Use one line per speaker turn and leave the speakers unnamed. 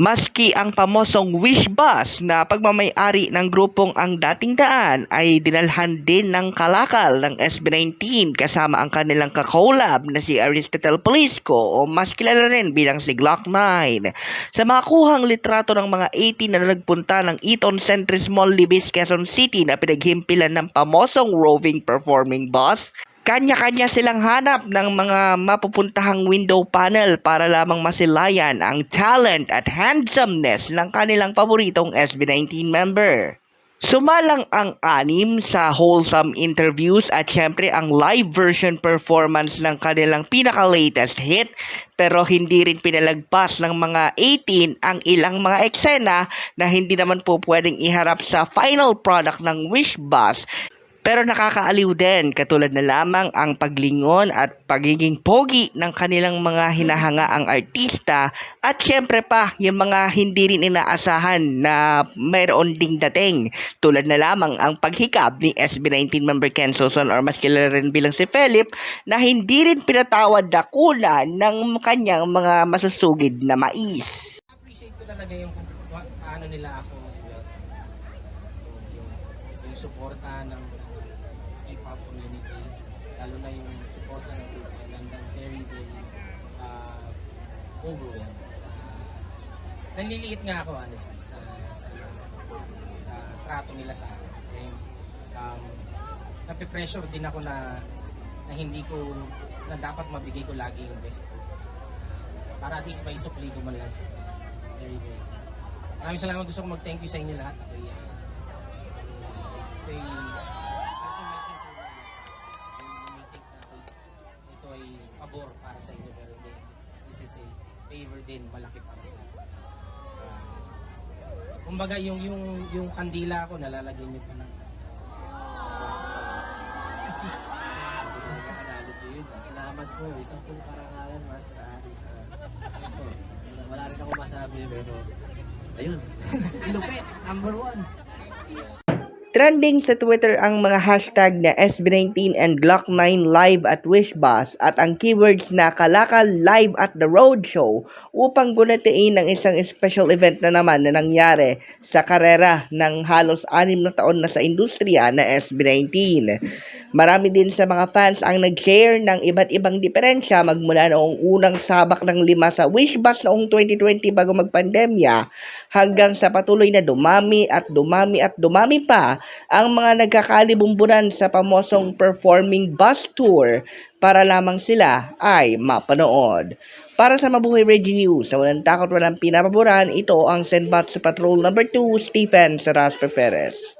Maski ang pamosong Wish Bus na pagmamayari ng grupong ang dating daan ay dinalhan din ng kalakal ng SB19 kasama ang kanilang kakolab na si Aristotle Polisco o mas kilala rin bilang si Glock 9. Sa mga kuhang litrato ng mga 18 na nagpunta ng Eton Centris Mall, Libis, Quezon City na pinaghimpilan ng pamosong roving performing bus, kanya-kanya silang hanap ng mga mapupuntahang window panel para lamang masilayan ang talent at handsomeness ng kanilang paboritong SB19 member. Sumalang ang anim sa wholesome interviews at syempre ang live version performance ng kanilang pinaka-latest hit pero hindi rin pinalagpas ng mga 18 ang ilang mga eksena na hindi naman po pwedeng iharap sa final product ng Wish Bus pero nakakaaliw din katulad na lamang ang paglingon at pagiging pogi ng kanilang mga hinahangaang artista at syempre pa yung mga hindi rin inaasahan na mayroon ding dating tulad na lamang ang paghikab ni SB19 member Ken Soson or mas kilala rin bilang si Philip na hindi rin pinatawad dakuna ng kanyang mga masusugid na mais.
appreciate ko talaga yung paano nila ako yung, yung, yung suporta ng hip-hop community lalo na yung suporta ng group ng London very very uh, uh, naliliit nga ako honestly sa sa, sa trato nila sa akin. And, um, napipressure din ako na na hindi ko na dapat mabigay ko lagi yung best ko para at least may sukli ko man lang sa very very maraming salamat. Gusto ko mag thank you sa inyo lahat. Ako'y uh, ako'y ito ay pabor para sa inyo pero hindi. This is a favor din malaki para sa akin uh, kumbaga yung yung yung kandila ko nalalagyan niyo pa ng
to yun. ah. Salamat po. Isang pong karangalan, Master Aris. Ito, wala rin ako masabi, pero ayun. Ilupit, number one.
Trending sa Twitter ang mga hashtag na SB19 and Glock9 live at Wishbus at ang keywords na Kalakal live at the Roadshow upang gulatiin ang isang special event na naman na nangyari sa karera ng halos anim na taon na sa industriya na SB19. Marami din sa mga fans ang nag-share ng iba't ibang diferensya magmula noong unang sabak ng lima sa Wishbus noong 2020 bago magpandemya hanggang sa patuloy na dumami at dumami at dumami pa ang mga nagkakalibumbunan sa pamosong performing bus tour para lamang sila ay mapanood. Para sa Mabuhay Radio News, sa walang takot walang pinapaboran, ito ang Senbat sa Patrol number 2, Stephen Saraspe Perez.